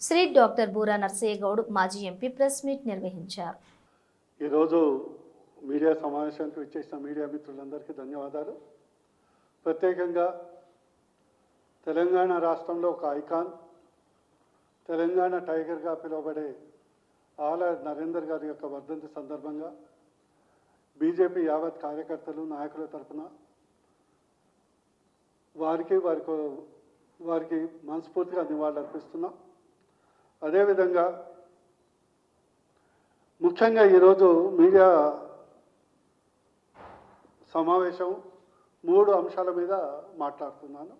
Shri doctor Boora Narsaiah Goud మాజీ MP press meet నిర్వహించారు. ఈరోజు మీడియా సమావేశానికి వచ్చేసిన మీడియా మిత్రులందరికీ ధన్యవాదాలు. ప్రత్యేకంగా తెలంగాణ రాష్ట్రంలో ఒక ఐకాన్ తెలంగాణ టైగర్గా పిలువబడే ఆల నరేందర్ గారి యొక్క వర్ధంతి సందర్భంగా బీజేపీ యావత్ కార్యకర్తలు నాయకుల తరపున వారికి వారికి వారికి మనస్ఫూర్తిగా నివాళులు అర్పిస్తున్నాం అదేవిధంగా ముఖ్యంగా ఈరోజు మీడియా సమావేశం మూడు అంశాల మీద మాట్లాడుతున్నాను.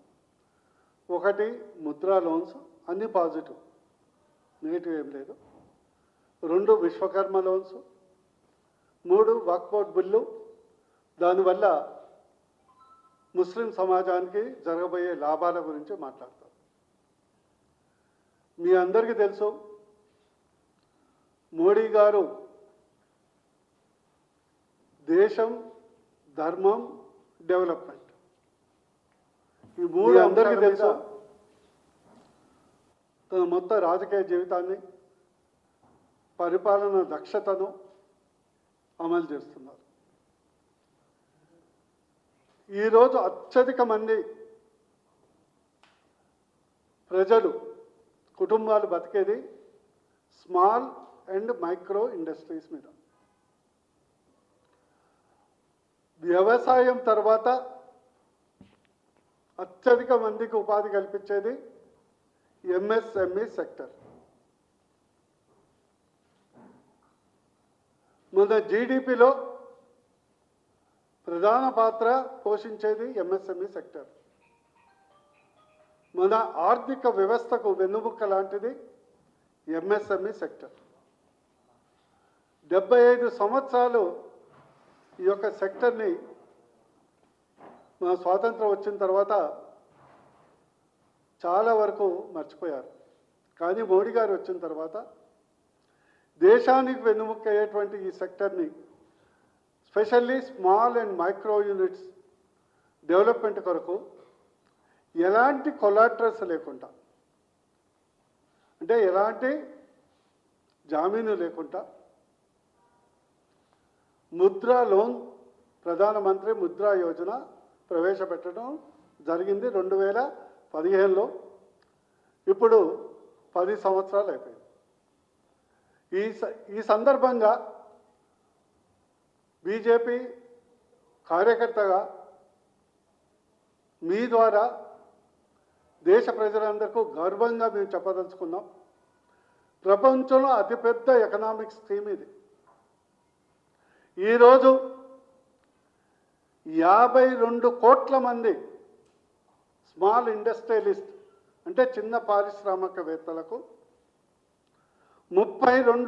ఒకటి ముద్రా లోన్స్ అన్ని పాజిటివ్ నెగిటివ్ ఏం లేదు. రెండు విశ్వకర్మ లోన్స్ మూడు వర్క్బోర్డ్ బిల్లు దానివల్ల ముస్లిం సమాజానికి జరగబోయే లాభాల గురించి మాట్లాడతాం. మీ అందరికీ తెలుసు. మోడీ గారు దేశం ధర్మం డెవలప్మెంట్. ఈ మూడు అందరికీ తెలుసు. తన మొత్తం రాజకీయ జీవితాన్ని పరిపాలన దక్షతను అమలు చేస్తున్నారు. ఈరోజు అత్యధిక మంది ప్రజలు కుటుంబాలు బతికేది స్మాల్ అండ్ మైక్రో ఇండస్ట్రీస్ మీద. వ్యవసాయం తర్వాత అత్యధిక మందికి ఉపాధి కల్పించేది ఎంఎస్ఎంఈ సెక్టర్. మన జీడిపిలో ప్రధాన పాత్ర పోషించేది ఎంఎస్ఎంఈ సెక్టర్. మన ఆర్థిక వ్యవస్థకు వెన్నుముక్క లాంటిది ఎంఎస్ఎంఈ సెక్టర్ డెబ్బై ఐదు సంవత్సరాలు ఈ యొక్క సెక్టర్ని మన స్వాతంత్రం వచ్చిన తర్వాత చాలా వరకు మర్చిపోయారు. కానీ మోడీ గారు వచ్చిన తర్వాత దేశానికి వెన్నుముక్క అయ్యేటువంటి ఈ సెక్టర్ని specially small and micro units development కొరకు ఎలాంటి కొలాట్రస్ లేకుండా. అంటే ఎలాంటి జామీను లేకుండా. ముద్రా లోన్ ప్రధానమంత్రి ముద్రా యోజన ప్రవేశపెట్టడం జరిగింది రెండు వేల పదిహేనులో. ఇప్పుడు పది సంవత్సరాలు అయిపోయింది. ఈ స- ఈ సందర్భంగా బీజేపీ కార్యకర్తగా మీ ద్వారా దేశ ప్రజలందరికీ గర్వంగా మేము చెప్పదలుచుకున్నాం. ప్రపంచంలో అతిపెద్ద ఎకనామిక్ స్కీమ్ ఇది. ఈరోజు యాభై రెండు కోట్ల మంది స్మాల్ ఇండస్ట్రియలిస్ట్ అంటే చిన్న పారిశ్రామికవేత్తలకు ముప్పై రెండు